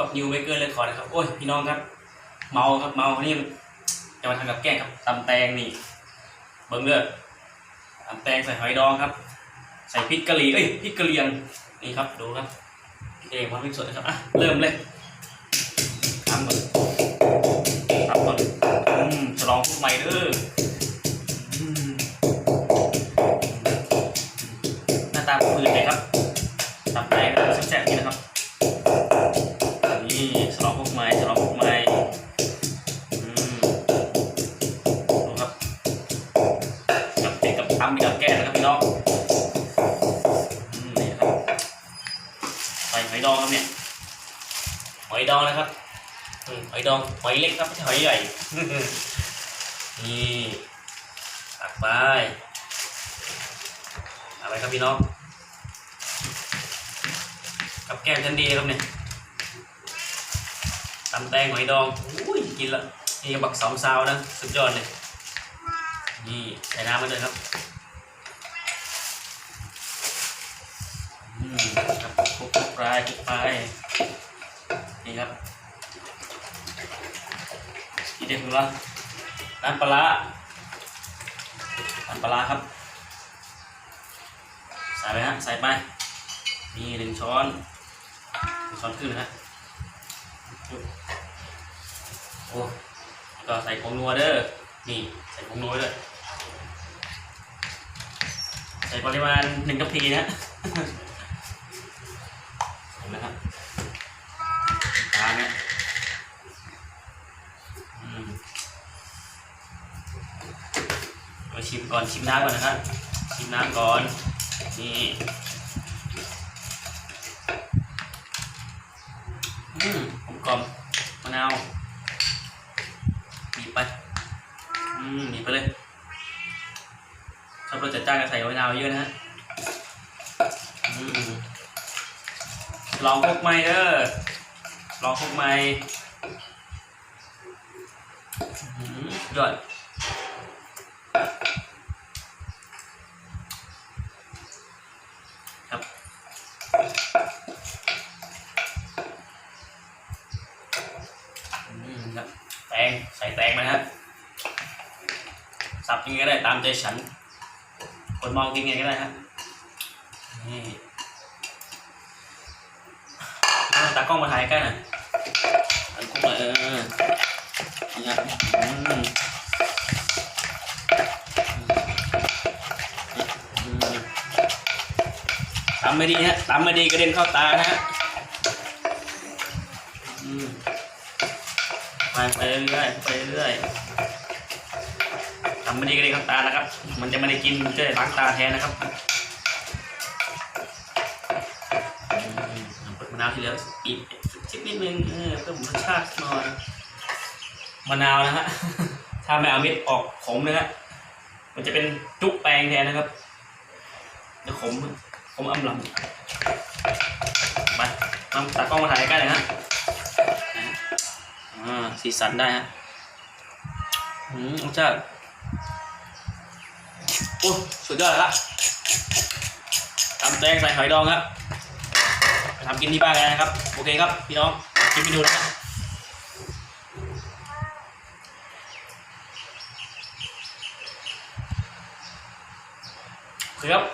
กับนิวเบเกอร์เลยขอนะครับ โอ้ยพี่น้องครับ เมาครับเมานี่จะมาทำกับแกล้งครับตำแตงนี่เบิ้งเลือตำแตงใส่หอยดองครับ ใส่พริกกะหรี่เอ้ยพริกกะเหรี่ยงนี่ครับดูครับเองความพริกสดนะครับอะเริ่มเลยทำก่อน เด็กกับทำมีกับแก้นะครับพี่น้องอืมนี่ครับใส่หอยดองครับเนี่ยหอยดองนะครับอืมหอยดองหอยเล็กครับไม่ใช่หอยใหญ่นี่ตักไปอะไรครับพี่น้องกับแก้มทันดีครับเนี่ยตำแตงหอยดองอุ้ยกินละนี่กับบักสองซาวนะ สุดยอดเลย นี่ใส่น้ำมาเลยครับ อืม ครับคลุกปลายคลุกปลายนี่ครับอีเด็ดของเราน้ำปลาน้ำปลาครับใส่ไปฮะใส่ไปนี่หนึ่งช้อนหนึ่งช้อนครึ่งนะฮะโอ้ก็ใส่ผงนัวเด้อนี่ใส่ผงนัวด้วยใส่ปริมาณหนึ่งทัพพีนะ เนี่ยอืมาชิมก่อนชิมน้ำก่อนนะครับ ชิมน้ำก่อน นี่อืมผมกลมมะนาวบีบไป อืมบีบไปเลยชอบรสจัดจ้านก็ใส่มะนาวเยอะนะฮะอืมลองพกไม้เด้อ ลองพกไม้อื้อหือยอดครับอืมครับแตงใส่แตงมาฮะสับยังไงก็ได้ตามใจฉัน คนมองกินยังไงก็ได้ฮะนี่เอา ตากล้องมาถ่ายใกล้หน่อยอันคุกเลยเออนี่ครับอืมอืมตำไม่ดีฮะตำไม่ดีกระเด็นเข้าตานะฮะไปไปเรื่อยๆไปเรื่อยๆทำไม่ดีก็ได้ครับตานะครับ มันจะไม่ได้กินมันจะได้ล้างตาแทนนะครับอืมเปิดมะ นาวที่เหลืออีกชิดนิดนึงเออเพิ่มรสชาติหน่อยมะนาวนะฮะถ้าไม่เอาเม็ดออกขมนะฮะมันจะเป็นจุกแปลงแทนนะครับจะขมขมอ่ำลำไปมาตากล้องมาถ่ายใกล้เลยฮะอ่าสีสันได้ฮะอืมรสชาติโอ้สุดยอดเลยละตำแตงใส่หอยดองครับ ทำกินที่บ้านกันนะครับ โอเคครับ พี่น้องคลิปไปดูนะครับโอเคครับ